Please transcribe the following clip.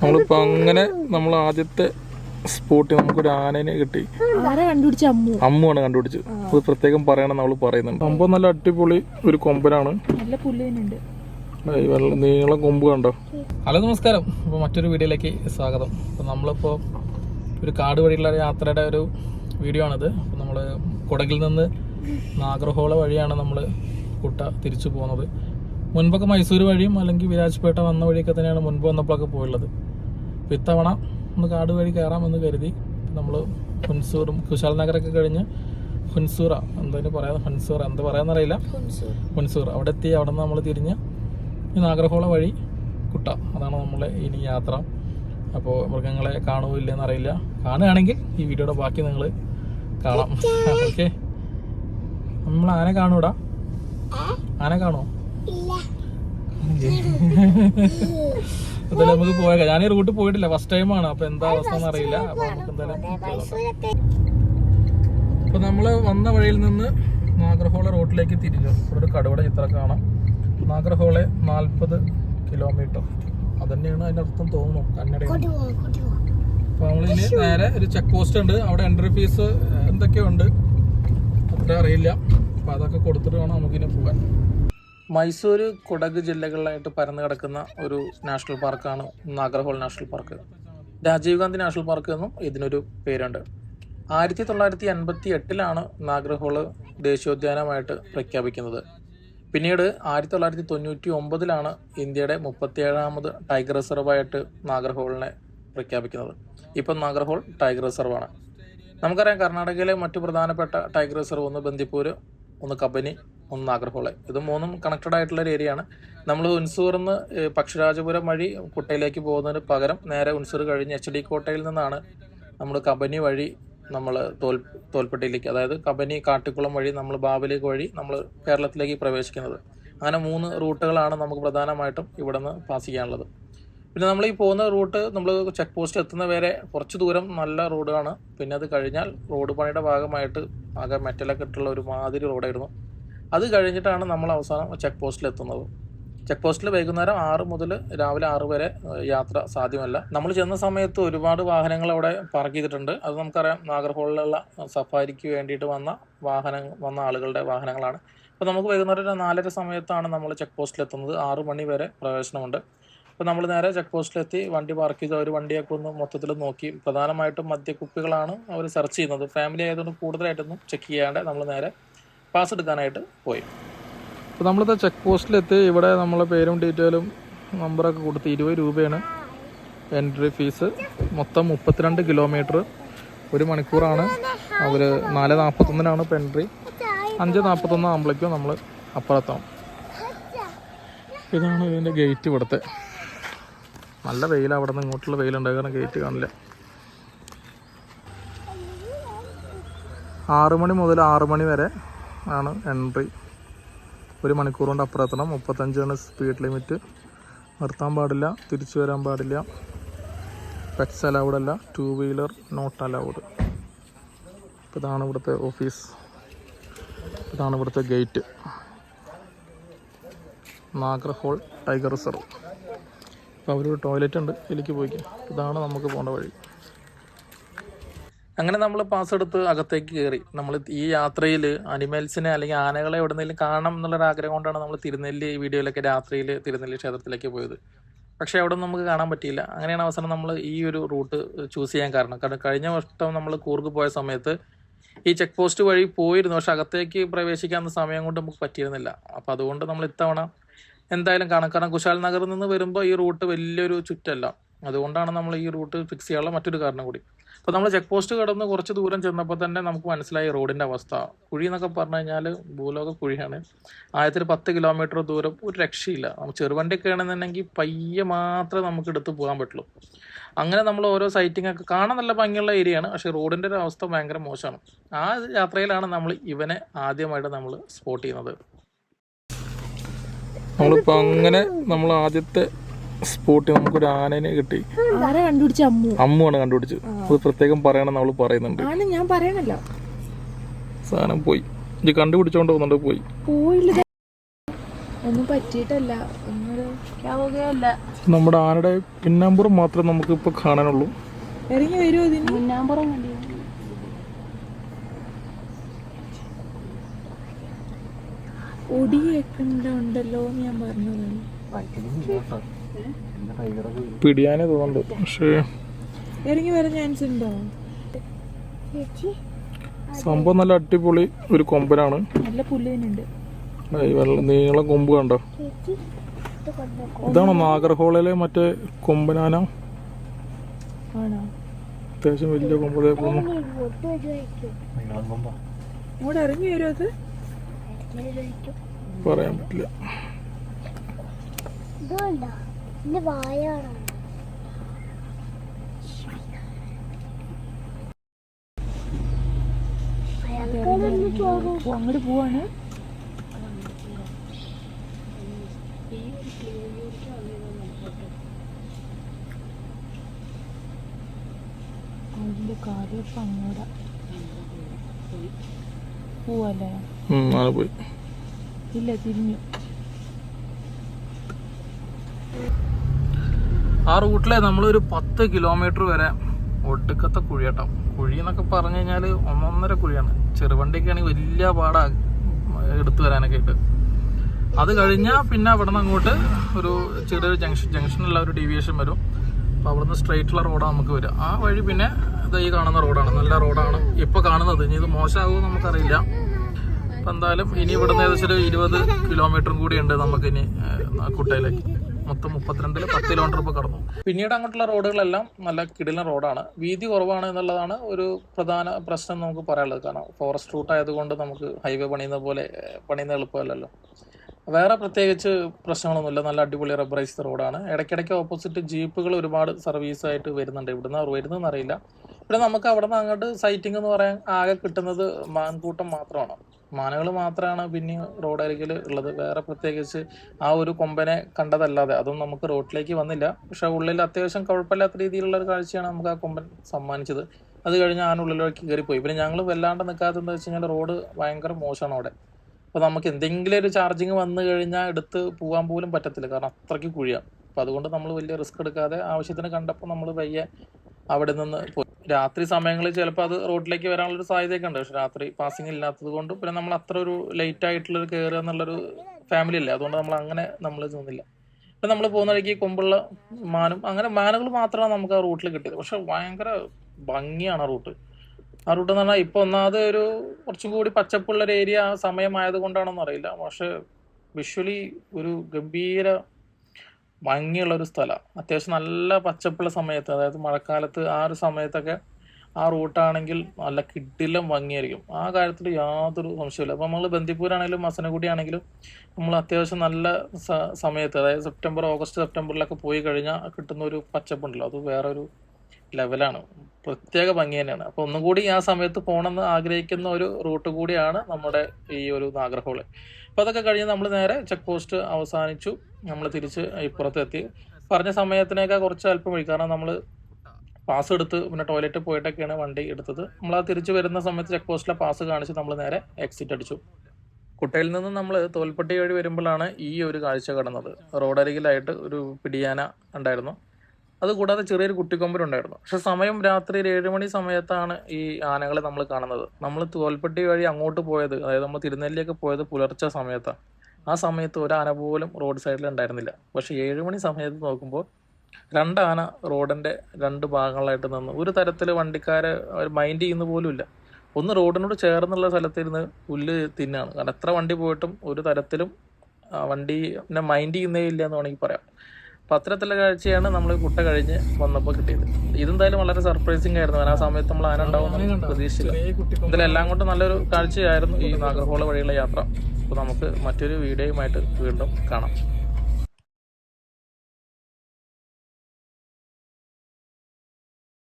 നമ്മളിപ്പോ അങ്ങനെ നമ്മൾ ആദ്യത്തെ സ്പോട്ടിൽ നമുക്കൊരു ആനനെ കിട്ടി. അമ്മുവാണ് കണ്ടുപിടിച്ചത്. അത് പ്രത്യേകം പറയണം നമ്മൾ പറയുന്നുണ്ട്. സംഭവം നല്ല അടിപൊളി ഒരു കൊമ്പനാണ്. നീളം കൊമ്പ് കണ്ടോ? ഹലോ നമസ്കാരം. അപ്പോൾ മറ്റൊരു വീഡിയോയിലേക്ക് സ്വാഗതം. അപ്പോൾ നമ്മളിപ്പോൾ ഒരു കാട് വഴിയുള്ള യാത്രയുടെ ഒരു വീഡിയോ ആണിത്. അപ്പോൾ നമ്മൾ കുടകിൽ നിന്ന് നാഗർഹോള വഴിയാണ് നമ്മൾ കുട്ട തിരിച്ചു പോകുന്നത്. മുൻപൊക്കെ മൈസൂർ വഴിയും അല്ലെങ്കിൽ വിരാജ്പേട്ട വന്ന വഴിയൊക്കെ തന്നെയാണ് മുൻപ് വന്നപ്പോഴൊക്കെ പോയുള്ളത്. അപ്പോൾ ഇത്തവണ ഒന്ന് കാട് വഴി കയറാമെന്ന് കരുതി നമ്മൾ ഹുൻസൂറും കുശാൽ നഗറൊക്കെ കഴിഞ്ഞ് ഹുൻസൂറ എന്തായാലും പറയാം? ഹുൻസൂറ എന്താ പറയാന്നറിയില്ല. ഹുൻസൂർ. അവിടെ എത്തി അവിടെ നിന്ന് നമ്മൾ തിരിഞ്ഞ് ഈ നാഗർഹോള വഴി കുട്ട. അതാണ് നമ്മളെ ഇനി യാത്ര. അപ്പോൾ മൃഗങ്ങളെ കാണുമോ എന്നറിയില്ല കാണുകയാണെങ്കിൽ ഈ വീഡിയോയുടെ ബാക്കി നിങ്ങൾ കാണാം. ഓക്കെ. നമ്മൾ ആന കാണൂടാ? ആന കാണുമോ എന്തായാലും നമുക്ക് പോയേക്കാം. ഞാൻ ഈ റൂട്ട് പോയിട്ടില്ല ഫസ്റ്റ് ടൈമാണ് അപ്പൊ എന്താ അവസ്ഥ എന്ന് അറിയില്ല അപ്പൊ നമുക്ക് എന്തായാലും അപ്പൊ നമ്മൾ വന്ന വഴിയിൽ നിന്ന് നാഗർഹോള റോട്ടിലേക്ക് തിരിഞ്ഞു. ഇവിടെ ഒരു കടുവട ചിത്രം കാണാം. നാഗർഹോളെ നാൽപ്പത് കിലോമീറ്റർ. അതന്നെയാണ് അതിന്റെ അർത്ഥം തോന്നുന്നു. കന്നഡ അപ്പൊ നമ്മളിനി നേരെ ഒരു ചെക്ക് പോസ്റ്റ് ഉണ്ട്. അവിടെ എൻട്രി ഫീസ് എന്തൊക്കെയുണ്ട് അത്ര അറിയില്ല. അപ്പൊ അതൊക്കെ കൊടുത്തിട്ട് വേണം നമുക്കിനി പോകാൻ. മൈസൂർ കുടക് ജില്ലകളിലായിട്ട് പരന്നു കിടക്കുന്ന ഒരു നാഷണൽ പാർക്കാണ് Nagarhole national park. Rajiv Gandhi national park എന്നും ഇതിനൊരു പേരുണ്ട്. ആയിരത്തി തൊള്ളായിരത്തി എൺപത്തി എട്ടിലാണ് നാഗർഹോൾ ദേശീയോദ്യാനമായിട്ട് പ്രഖ്യാപിക്കുന്നത്. പിന്നീട് ആയിരത്തി തൊള്ളായിരത്തി തൊണ്ണൂറ്റി ഒമ്പതിലാണ് ഇന്ത്യയുടെ മുപ്പത്തിയേഴാമത് ടൈഗർ റിസർവായിട്ട് നാഗർഹോളിനെ പ്രഖ്യാപിക്കുന്നത്. ഇപ്പം നാഗർഹോൾ ടൈഗർ റിസർവാണ്. നമുക്കറിയാം കർണാടകയിലെ മറ്റു പ്രധാനപ്പെട്ട ടൈഗർ റിസർവ് ഒന്ന് ബന്ദിപ്പൂര് ഒന്ന് കബനി ഒന്ന് നാഗർഹോളെ ഇത് മൂന്നും കണക്റ്റഡ് ആയിട്ടുള്ള ഒരു ഏരിയയാണ് നമ്മൾ ഉൻസൂർന്ന് പക്ഷിരാജപുരം വഴി കുട്ടയിലേക്ക് പോകുന്നതിന് പകരം നേരെ ഉൻസൂർ കഴിഞ്ഞ് എച്ച് ഡി കോട്ടയിൽ നിന്നാണ് നമ്മൾ കബനി വഴി നമ്മൾ തോൽ തോൽപ്പെട്ടിയിലേക്ക് അതായത് കബനി കാട്ടിക്കുളം വഴി നമ്മൾ ബാബലേക്ക് വഴി നമ്മൾ കേരളത്തിലേക്ക് പ്രവേശിക്കുന്നത്. അങ്ങനെ മൂന്ന് റൂട്ടുകളാണ് നമുക്ക് പ്രധാനമായിട്ടും ഇവിടെ നിന്ന് പാസ് ചെയ്യാനുള്ളത്. പിന്നെ നമ്മൾ ഈ പോകുന്ന റൂട്ട് നമ്മൾ ചെക്ക് പോസ്റ്റ് എത്തുന്ന വരെ കുറച്ച് ദൂരം നല്ല റോഡാണ് പിന്നെ അത് കഴിഞ്ഞാൽ റോഡ് പണിയുടെ ഭാഗമായിട്ട് ആകെ മെറ്റലൊക്കെ ഇട്ടുള്ള ഒരു മാതിരി റോഡായിരുന്നു അത് കഴിഞ്ഞിട്ടാണ് നമ്മൾ അവസാനം ചെക്ക് പോസ്റ്റിൽ എത്തുന്നത്. ചെക്ക് പോസ്റ്റിൽ വൈകുന്നേരം ആറ് മുതൽ രാവിലെ ആറ് വരെ യാത്ര സാധ്യമല്ല. നമ്മൾ ചെന്ന സമയത്ത് ഒരുപാട് വാഹനങ്ങൾ അവിടെ പാർക്ക് ചെയ്തിട്ടുണ്ട്. അത് നമുക്കറിയാം നാഗർഹോളിലുള്ള സഫാരിക്ക് വേണ്ടിയിട്ട് വന്ന വാഹനം വന്ന ആളുകളുടെ വാഹനങ്ങളാണ്. അപ്പോൾ നമുക്ക് വൈകുന്നേരം ഒരു നാലര സമയത്താണ് നമ്മൾ ചെക്ക് പോസ്റ്റിൽ എത്തുന്നത്. ആറ് മണി വരെ പ്രവേശനമുണ്ട്. അപ്പോൾ നമ്മൾ നേരെ ചെക്ക് പോസ്റ്റിലെത്തി വണ്ടി പാർക്ക് ചെയ്ത് അവർ വണ്ടിയൊക്കെ ഒന്ന് മൊത്തത്തിൽ നോക്കി. പ്രധാനമായിട്ടും മദ്യക്കുപ്പികളാണ് അവർ സെർച്ച് ചെയ്യുന്നത്. ഫാമിലി ആയതുകൊണ്ട് കൂടുതലായിട്ടൊന്നും ചെക്ക് ചെയ്യാണ്ട് നമ്മൾ നേരെ പാസ് എടുക്കാനായിട്ട് പോയി. അപ്പോൾ നമ്മളിത് ചെക്ക് പോസ്റ്റിലെത്തി ഇവിടെ നമ്മളെ പേരും ഡീറ്റെയിലും നമ്പറൊക്കെ കൊടുത്ത് ഇരുപത് രൂപയാണ് എൻട്രി ഫീസ് മൊത്തം മുപ്പത്തിരണ്ട് കിലോമീറ്റർ ഒരു മണിക്കൂറാണ്. അവർ നാല് നാൽപ്പത്തൊന്നിനാണ് ഇപ്പോൾ എൻട്രി അഞ്ച് നാൽപ്പത്തൊന്ന് ആകുമ്പോഴേക്കും നമ്മൾ അപ്പുറത്താവും. ഇതാണ് ഇതിന്റെ ഗേറ്റ് ഇവിടുത്തെ. നല്ല വെയിലാണ് അവിടെ നിന്ന് ഇങ്ങോട്ടുള്ള വെയിലുണ്ട്. കാരണം ഗേറ്റ് കാണില്ല. ആറ് മണി മുതൽ ആറ് മണി വരെ ആണ് എൻട്രി ഒരു മണിക്കൂർ കൊണ്ട് അപ്പുറത്തണം മുപ്പത്തഞ്ചാണ് സ്പീഡ് ലിമിറ്റ് നിർത്താൻ പാടില്ല. തിരിച്ചു വരാൻ പാടില്ല. പെറ്റ്സ് അലൗഡ് അല്ല. ടു വീലർ നോട്ട് അലൗഡ് ഇതാണ് ഇവിടുത്തെ ഓഫീസ് ഇതാണ് ഇവിടുത്തെ ഗേറ്റ് നാഗർഹോൾ ടൈഗർ റിസർവ് അപ്പോൾ അവരൊരു ടോയ്ലറ്റ് ഉണ്ട്. ഇതിലേക്ക് പോയിക്കാം. ഇതാണ് നമുക്ക് പോകേണ്ട വഴി. അങ്ങനെ നമ്മൾ പാസ് എടുത്ത് അകത്തേക്ക് കയറി നമ്മൾ ഈ യാത്രയിൽ അനിമൽസിനെ അല്ലെങ്കിൽ ആനകളെ എവിടെന്നെങ്കിലും കാണണം എന്നുള്ളൊരു ആഗ്രഹം കൊണ്ടാണ് നമ്മൾ തിരുനെല്ലി വീഡിയോയിലൊക്കെ രാത്രിയിൽ തിരുനെല്ലി ക്ഷേത്രത്തിലേക്ക് പോയത്. പക്ഷേ അവിടെ നമുക്ക് കാണാൻ പറ്റിയില്ല. അങ്ങനെയാണ് അവസരം നമ്മൾ ഈ ഒരു റൂട്ട് ചൂസ് ചെയ്യാൻ കാരണം. കാരണം കഴിഞ്ഞ വർഷം നമ്മൾ കൂർഗ് പോയ സമയത്ത് ഈ ചെക്ക് പോസ്റ്റ് വഴി പോയിരുന്നു. പക്ഷെ അകത്തേക്ക് പ്രവേശിക്കാൻ സമയം കൊണ്ട് നമുക്ക് പറ്റിയിരുന്നില്ല. അപ്പോൾ അതുകൊണ്ട് നമ്മൾ ഇത്തവണ എന്തായാലും കാണാം. കാരണം കുശാൽ നഗറിൽ നിന്ന് വരുമ്പോൾ ഈ റൂട്ട് വലിയൊരു ചുറ്റല്ല. അതുകൊണ്ടാണ് നമ്മൾ ഈ റൂട്ട് ഫിക്സ് ചെയ്യാനുള്ള മറ്റൊരു കാരണം കൂടി. അപ്പോൾ നമ്മൾ ചെക്ക് പോസ്റ്റ് കടന്ന് കുറച്ച് ദൂരം ചെന്നപ്പോൾ തന്നെ നമുക്ക് മനസ്സിലായി റോഡിന്റെ അവസ്ഥ. കുഴി എന്നൊക്കെ പറഞ്ഞു കഴിഞ്ഞാൽ ഭൂലോക കുഴിയാണ്. ആയത്തിൽ പത്ത് കിലോമീറ്റർ ദൂരം ഒരു രക്ഷയില്ല. നമ്മൾ ചെറുവണ്ടിയൊക്കെ ആണെന്നുണ്ടെങ്കിൽ പയ്യെ മാത്രമേ നമുക്ക് എടുത്ത് പോകാൻ പറ്റുള്ളൂ. അങ്ങനെ നമ്മൾ ഓരോ സൈറ്റിംഗ് ഒക്കെ കാണാൻ നല്ല ഭംഗിയുള്ള ഏരിയയാണ് പക്ഷേ റോഡിന്റെ ഒരു അവസ്ഥ ഭയങ്കര മോശമാണ്. ആ യാത്രയിലാണ് നമ്മൾ ഇവനെ ആദ്യമായിട്ട് നമ്മൾ സ്പോട്ട് ചെയ്യുന്നത്. നമ്മളിപ്പോൾ അങ്ങനെ നമ്മൾ ആദ്യത്തെ സ്പോട്ടിൽ നമുക്കൊരു ആനനെ കിട്ടി. ആരെ കണ്ടുപിടിച്ച അമ്മു. അമ്മുവാണ് കണ്ടുപിടിച്ചത്. അത് പ്രത്യേകം പറയണം നമ്മൾ പറയുന്നുണ്ട്. ഞാൻ പറയണല്ലോ. സാധനം പോയി. ഇത് കണ്ടുപിടിച്ചോണ്ട് പോകുന്നുണ്ട് പോയി. പോയില്ല. ഒന്നും പറ്റിയിട്ടല്ല. നമ്മുടെ ആനയുടെ പിന്നാമ്പുറം മാത്രമേ നമുക്ക് ഇപ്പൊ കാണാനുള്ളൂ. ഇറങ്ങി വരുമോ ഇതിന്. പിന്നാമ്പുറം ഒടിയൊക്കെ ഉണ്ടല്ലോ ഞാൻ പറഞ്ഞതാണ്. പിടിയാനേ തോന്നുന്നുണ്ട്. പക്ഷേ ഇറങ്ങി വരാൻ ചാൻസ് ഉണ്ടോ? സംഭവം നല്ല അടിപൊളി ഒരു കൊമ്പനാണ്. നല്ല പുല്ലിനുണ്ട് നീളം കൊമ്പ് കണ്ടോ? ഇതാണോ നാഗർഹോളയിലെ മറ്റേ കൊമ്പനാന? ആണോ? അത്യാവശ്യം വലിയ കൊമ്പ് ദേ പോകുന്നു ഇങ്ങോട്ട് ഇറങ്ങി വരുമോ അത്. പറയാൻ പറ്റില്ല. വായാണ്? വായാണോ അങ്ങോട്ട് പോവാണ്. അതിന്റെ കാലിയപ്പം അങ്ങോട്ടാ പോവല്ലേ? പോയി. ഇല്ല തിരിഞ്ഞു. ആ റൂട്ടിലെ നമ്മളൊരു പത്ത് കിലോമീറ്റർ വരെ ഒടുക്കത്തെ കുഴിയട്ടോ. കുഴി എന്നൊക്കെ പറഞ്ഞു കഴിഞ്ഞാൽ ഒന്നൊന്നര കുഴിയാണ്. ചെറുവണ്ടിയൊക്കെ ആണെങ്കിൽ വലിയ പാടാ എടുത്തു വരാനൊക്കെ ആയിട്ട്. അത് കഴിഞ്ഞാൽ പിന്നെ അവിടെ നിന്ന് അങ്ങോട്ട് ഒരു ചെറിയൊരു ജംഗ്ഷൻ ജംഗ്ഷനുള്ള ഒരു ഡീവിയേഷൻ വരും. അപ്പോൾ അവിടുന്ന് സ്ട്രെയിറ്റുള്ള റോഡാണ് നമുക്ക് വരിക. ആ വഴി പിന്നെ ഇത് ഈ കാണുന്ന റോഡാണ് നല്ല റോഡാണ് ഇപ്പോൾ കാണുന്നത്. ഇനി ഇത് മോശമാകുമോ നമുക്കറിയില്ല. അപ്പം എന്തായാലും ഇനി ഇവിടുന്ന് ഏകദേശം ഒരു ഇരുപത് കിലോമീറ്ററും കൂടി ഉണ്ട് നമുക്കിനി കുട്ടയിലേക്ക്. മൊത്തം മുപ്പത്തിരണ്ടിൽ പത്ത് കിലോമീറ്റർ ഇപ്പോൾ കടന്നു. പിന്നീട് അങ്ങോട്ടുള്ള റോഡുകളെല്ലാം നല്ല കിടിലൻ റോഡാണ്. വീതി കുറവാണ് എന്നുള്ളതാണ് ഒരു പ്രധാന പ്രശ്നം നമുക്ക് പറയാനുള്ളത്. കാരണം ഫോറസ്റ്റ് റൂട്ട് ആയതുകൊണ്ട് നമുക്ക് ഹൈവേ പണിയുന്ന പോലെ പണിയുന്ന എളുപ്പമല്ലല്ലോ. വേറെ പ്രത്യേകിച്ച് പ്രശ്നങ്ങളൊന്നുമില്ല. നല്ല അടിപൊളി റബ്ബറൈസ്ഡ് റോഡാണ്. ഇടയ്ക്കിടയ്ക്ക് ഓപ്പോസിറ്റ് ജീപ്പുകൾ ഒരുപാട് സർവീസ് ആയിട്ട് വരുന്നുണ്ട്. ഇവിടുന്ന് വരുന്നതെന്ന് അറിയില്ല പിന്നെ നമുക്ക് അവിടെ നിന്ന് അങ്ങോട്ട് സൈറ്റിംഗ് എന്ന് പറയാൻ ആകെ കിട്ടുന്നത് മാൻകൂട്ടം മാത്രമാണ്. മാനകൾ മാത്രമാണ് പിന്നെ റോഡരികിൽ ഉള്ളത്. വേറെ പ്രത്യേകിച്ച് ആ ഒരു കൊമ്പനെ കണ്ടതല്ലാതെ അതും നമുക്ക് റോഡിലേക്ക് വന്നില്ല. പക്ഷെ ഉള്ളിൽ അത്യാവശ്യം കുഴപ്പമില്ലാത്ത രീതിയിലുള്ള ഒരു കാഴ്ചയാണ് നമുക്ക് ആ കൊമ്പൻ സമ്മാനിച്ചത്. അത് കഴിഞ്ഞ് ആനുള്ളിലേക്ക് കയറിപ്പോയി. പിന്നെ ഞങ്ങൾ വല്ലാണ്ട് നിൽക്കാത്തത് എന്താ വെച്ച് കഴിഞ്ഞാൽ റോഡ് ഭയങ്കര മോശമാണ് അവിടെ. അപ്പോൾ നമുക്ക് എന്തെങ്കിലും ഒരു ചാർജിങ് വന്നു കഴിഞ്ഞാൽ എടുത്ത് പോകാൻ പോലും പറ്റത്തില്ല. കാരണം അത്രയ്ക്ക് കുഴിയാണ് അപ്പോൾ അതുകൊണ്ട് നമ്മൾ വലിയ റിസ്ക് എടുക്കാതെ ആവശ്യത്തിന് കണ്ടപ്പോൾ നമ്മൾ പയ്യെ അവിടെ നിന്ന് പോയി രാത്രി സമയങ്ങളിൽ ചിലപ്പോൾ അത് റോഡിലേക്ക് വരാനുള്ള വരാനുള്ളൊരു സാധ്യതയൊക്കെ ഉണ്ട് പക്ഷെ രാത്രി പാസിംഗ് ഇല്ലാത്തത് കൊണ്ട് പിന്നെ നമ്മൾ അത്ര ഒരു ലേറ്റ് ആയിട്ടുള്ളൊരു കയറുക എന്നുള്ളൊരു ഫാമിലി അല്ലേ അതുകൊണ്ട് നമ്മൾ അങ്ങനെ നമ്മൾ നിന്നില്ല. ഇപ്പം നമ്മൾ പോകുന്ന വഴിക്ക് കൊമ്പുള്ള മാനും അങ്ങനെ മാനുകൾ മാത്രമാണ് നമുക്ക് ആ റൂട്ടിൽ കിട്ടിയത്. പക്ഷെ ഭയങ്കര ഭംഗിയാണ് ആ റൂട്ട്. ആ റൂട്ട് എന്ന് പറഞ്ഞാൽ ഇപ്പൊ ഒന്നാമത് ഒരു കുറച്ചും കൂടി പച്ചപ്പുള്ള ഒരു ഏരിയ സമയമായത് കൊണ്ടാണെന്ന് അറിയില്ല. പക്ഷെ വിഷ്വലി ഒരു ഗംഭീര ഭംഗിയുള്ള ഒരു സ്ഥലമാണ് അത്യാവശ്യം നല്ല പച്ചപ്പുള്ള സമയത്ത് അതായത് മഴക്കാലത്ത് ആ ഒരു സമയത്തൊക്കെ ആ റൂട്ടാണെങ്കിൽ നല്ല കിഡിലും ഭംഗിയായിരിക്കും. ആ കാര്യത്തിൽ യാതൊരു സംശയമില്ല അപ്പോൾ നമ്മൾ ബന്ദിപ്പൂരാണെങ്കിലും മസനഗുഡി ആണെങ്കിലും നമ്മൾ അത്യാവശ്യം നല്ല സമയത്ത് അതായത് സെപ്റ്റംബർ ഓഗസ്റ്റ് സെപ്റ്റംബറിലൊക്കെ പോയി കഴിഞ്ഞാൽ കിട്ടുന്ന ഒരു പച്ചപ്പുണ്ടല്ലോ. അത് വേറൊരു ലെവലാണ്. പ്രത്യേക ഭംഗി തന്നെയാണ്. അപ്പോൾ ഒന്നും കൂടി ആ സമയത്ത് പോകണമെന്ന് ആഗ്രഹിക്കുന്ന ഒരു റൂട്ട് കൂടിയാണ് നമ്മുടെ ഈ ഒരു നാഗർഹോൾ അപ്പോൾ അതൊക്കെ കഴിഞ്ഞ് നമ്മൾ നേരെ ചെക്ക് പോസ്റ്റ് അവസാനിച്ചു. നമ്മൾ തിരിച്ച് ഇപ്പുറത്തെത്തി പറഞ്ഞ സമയത്തിനേക്കാൾ കുറച്ച് അല്പം വഴി. കാരണം നമ്മൾ പാസ് എടുത്ത് പിന്നെ ടോയ്ലറ്റിൽ പോയിട്ടൊക്കെയാണ് വണ്ടി എടുത്തത്. നമ്മൾ ആ തിരിച്ചു വരുന്ന സമയത്ത് ചെക്ക് പോസ്റ്റിലെ പാസ് കാണിച്ച് നമ്മൾ നേരെ എക്സിറ്റ് അടിച്ചു. കുട്ടയിൽ നിന്ന് നമ്മൾ തോൽപ്പട്ടി വഴി വരുമ്പോഴാണ് ഈ ഒരു കാഴ്ച കടന്നത്. റോഡരികിലായിട്ട് ഒരു പിടിയാന ഉണ്ടായിരുന്നു. അതുകൂടാതെ ചെറിയൊരു കുട്ടിക്കൊമ്പരുണ്ടായിരുന്നു. പക്ഷെ സമയം രാത്രി ഒരു ഏഴ് മണി സമയത്താണ് ഈ ആനകളെ നമ്മൾ കാണുന്നത്. നമ്മൾ തോൽപ്പട്ടി വഴി അങ്ങോട്ട് പോയത് അതായത് നമ്മൾ തിരുനെല്ലിയൊക്കെ പോയത് പുലർച്ചെ സമയത്താണ് ആ സമയത്ത് ഒരു ആന പോലും റോഡ് സൈഡിൽ ഉണ്ടായിരുന്നില്ല. പക്ഷെ ഏഴ് മണി സമയത്ത് നോക്കുമ്പോൾ രണ്ട് ആന റോഡിന്റെ രണ്ട് ഭാഗങ്ങളായിട്ട് നിന്ന് ഒരു തരത്തിൽ വണ്ടിക്കാരെ മൈൻഡ് ചെയ്യുന്ന പോലുമില്ല ഒന്ന് റോഡിനോട് ചേർന്നുള്ള സ്ഥലത്തിരുന്ന് പുല്ല് തിന്നാണ്. കാരണം എത്ര വണ്ടി പോയിട്ടും ഒരു തരത്തിലും വണ്ടി പിന്നെ മൈൻഡ് ചെയ്യുന്നേ ഇല്ല എന്ന് വേണമെങ്കിൽ പറയാം. അപ്പം അത്തരത്തിലുള്ള കാഴ്ചയാണ് നമ്മൾ കുട്ട കഴിഞ്ഞ് വന്നപ്പോൾ കിട്ടിയത്. ഇതെന്തായാലും വളരെ സർപ്രൈസിങ് ആയിരുന്നു. ആ സമയത്ത് നമ്മൾ ആന ഉണ്ടാവും പ്രതീക്ഷിച്ചില്ല. ഇതിലെല്ലാം കൊണ്ടും നല്ലൊരു കാഴ്ചയായിരുന്നു ഈ നാഗർഹോള വഴിയുള്ള യാത്ര. അപ്പോൾ നമുക്ക് മറ്റൊരു വീഡിയോയുമായിട്ട് വീണ്ടും കാണാം.